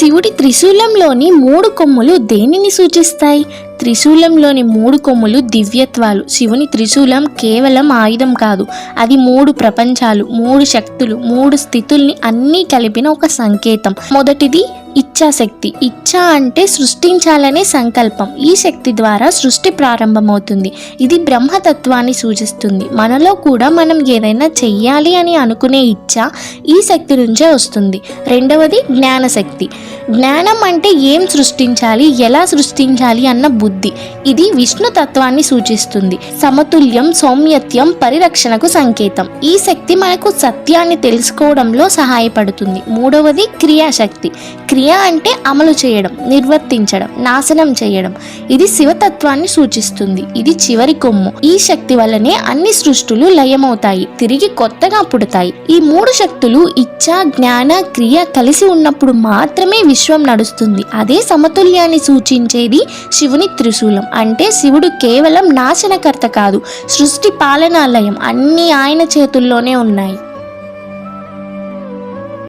శివుడి త్రిశూలంలోని మూడు కొమ్ములు దేనిని సూచిస్తాయి? త్రిశూలంలోని మూడు కొమ్ములు దివ్యత్వాలు. శివుని త్రిశూలం కేవలం ఆయుధం కాదు. అది మూడు ప్రపంచాలు మూడు శక్తులు మూడు స్థితుల్ని అన్నీ కలిపిన ఒక సంకేతం. మొదటిది ఇచ్ఛాశక్తి. ఇచ్ఛ అంటే సృష్టించాలనే సంకల్పం. ఈ శక్తి ద్వారా సృష్టి ప్రారంభమవుతుంది. ఇది బ్రహ్మతత్వాన్ని సూచిస్తుంది. మనలో కూడా మనం ఏదైనా చెయ్యాలి అని అనుకునే ఇచ్ఛ ఈ శక్తి నుంచే వస్తుంది. రెండవది జ్ఞానశక్తి. జ్ఞానం అంటే ఏం సృష్టించాలి ఎలా సృష్టించాలి అన్న బుద్ధి. ఇది విష్ణు తత్వాన్ని సూచిస్తుంది. సమతుల్యం సౌమ్యత్యం పరిరక్షణకు సంకేతం. ఈ శక్తి మనకు సత్యాన్ని తెలుసుకోవడంలో సహాయపడుతుంది. మూడవది క్రియాశక్తి. క్రియ క్రియ అంటే అమలు చేయడం నిర్వర్తించడం నాశనం చేయడం. ఇది శివతత్వాన్ని సూచిస్తుంది. ఇది చివరి కొమ్ము. ఈ శక్తి వల్లనే అన్ని సృష్టులు లయమవుతాయి తిరిగి కొత్తగా పుడతాయి. ఈ మూడు శక్తులు ఇచ్ఛ జ్ఞాన క్రియ కలిసి ఉన్నప్పుడు మాత్రమే విశ్వం నడుస్తుంది. అదే సమతుల్యాన్ని సూచించేది శివుని త్రిశూలం. అంటే శివుడు కేవలం నాశనకర్త కాదు సృష్టి పాలనాలయం అన్నీ ఆయన చేతుల్లోనే ఉన్నాయి.